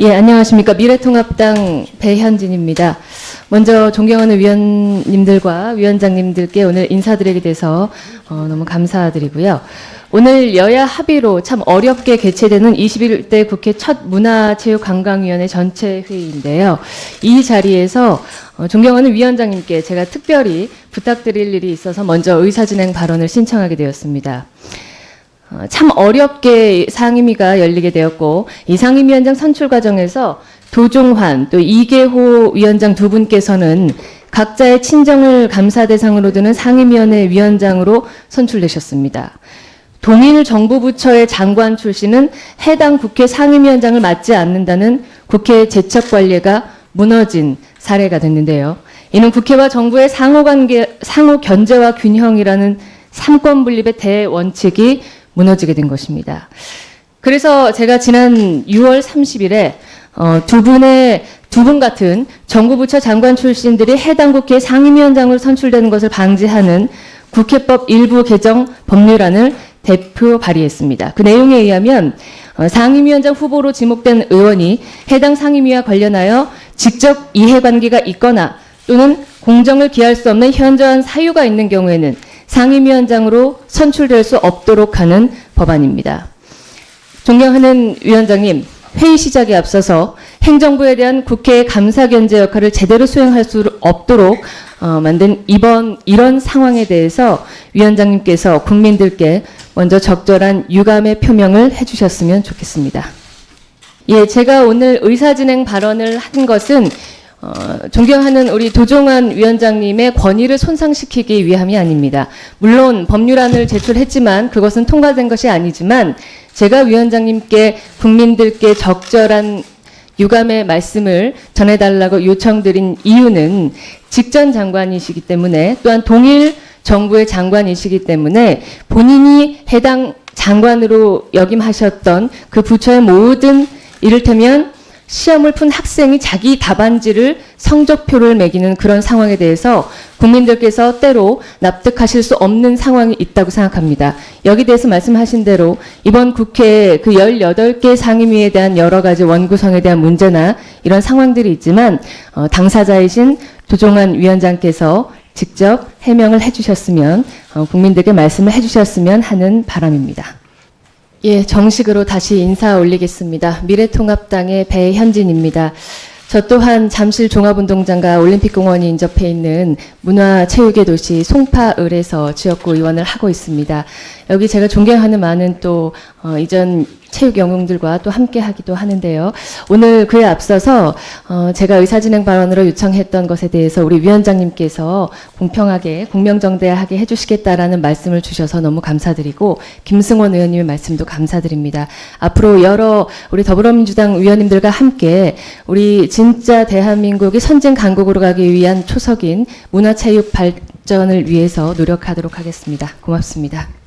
예, 안녕하십니까. 미래통합당 배현진입니다. 먼저 존경하는 위원님들과 위원장님들께 오늘 인사드리게 돼서 어, 너무 감사드리고요. 오늘 여야 합의로 참 어렵게 개최되는 21대 국회 첫 문화체육관광위원회 전체 회의인데요. 이 자리에서 어, 존경하는 위원장님께 제가 특별히 부탁드릴 일이 있어서 먼저 의사진행 발언을 신청하게 되었습니다. 어, 참 어렵게 상임위가 열리게 되었고 이 상임위원장 선출 과정에서 도종환 또 이계호 위원장 두 분께서는 각자의 친정을 감사 대상으로 두는 상임위원회 위원장으로 선출되셨습니다. 동일 정부 부처의 장관 출신은 해당 국회 상임위원장을 맡지 않는다는 국회 제척 관례가 무너진 사례가 됐는데요. 이는 국회와 정부의 상호 관계, 상호 견제와 균형이라는 삼권 분립의 대원칙이 무너지게 된 것입니다. 그래서 제가 지난 6월 30일에 어, 두 분의 두 분 같은 정부 부처 장관 출신들이 해당 국회 상임위원장으로 선출되는 것을 방지하는 국회법 일부 개정 법률안을 대표 발의했습니다. 그 내용에 의하면 어, 상임위원장 후보로 지목된 의원이 해당 상임위와 관련하여 직접 이해관계가 있거나 또는 공정을 기할 수 없는 현저한 사유가 있는 경우에는 상임위원장으로 선출될 수 없도록 하는 법안입니다. 존경하는 위원장님, 회의 시작에 앞서서 행정부에 대한 국회의 감사 견제 역할을 제대로 수행할 수 없도록 어, 만든 이번 이런 상황에 대해서 위원장님께서 국민들께 먼저 적절한 유감의 표명을 해주셨으면 좋겠습니다. 예, 제가 오늘 의사진행 발언을 한 것은 어, 존경하는 우리 도종환 위원장님의 권위를 손상시키기 위함이 아닙니다. 물론 법률안을 제출했지만 그것은 통과된 것이 아니지만 제가 위원장님께 국민들께 적절한 유감의 말씀을 전해달라고 요청드린 이유는 직전 장관이시기 때문에 또한 동일 정부의 장관이시기 때문에 본인이 해당 장관으로 역임하셨던 그 부처의 모든 이를테면 시험을 푼 학생이 자기 답안지를 성적표를 매기는 그런 상황에 대해서 국민들께서 때로 납득하실 수 없는 상황이 있다고 생각합니다. 여기 대해서 말씀하신 대로 이번 국회 그 18개 상임위에 대한 여러 가지 원구성에 대한 문제나 이런 상황들이 있지만 어, 당사자이신 도종환 위원장께서 직접 해명을 해주셨으면 어, 국민들께 말씀을 해주셨으면 하는 바람입니다. 예, 정식으로 다시 인사 올리겠습니다. 미래통합당의 배현진입니다. 저 또한 잠실 종합운동장과 올림픽공원이 인접해 있는 문화체육의 도시 송파을에서 지역구 의원을 하고 있습니다. 여기 제가 존경하는 많은 또 어, 이전 체육 영웅들과 또 함께 하기도 하는데요. 오늘 그에 앞서서 어, 제가 의사진행 발언으로 요청했던 것에 대해서 우리 위원장님께서 공평하게 공명정대하게 해주시겠다라는 말씀을 주셔서 너무 감사드리고 김승원 의원님의 말씀도 감사드립니다. 앞으로 여러 우리 더불어민주당 의원님들과 함께 우리 진짜 대한민국이 선진 강국으로 가기 위한 초석인 문화체육 발전을 위해서 노력하도록 하겠습니다. 고맙습니다.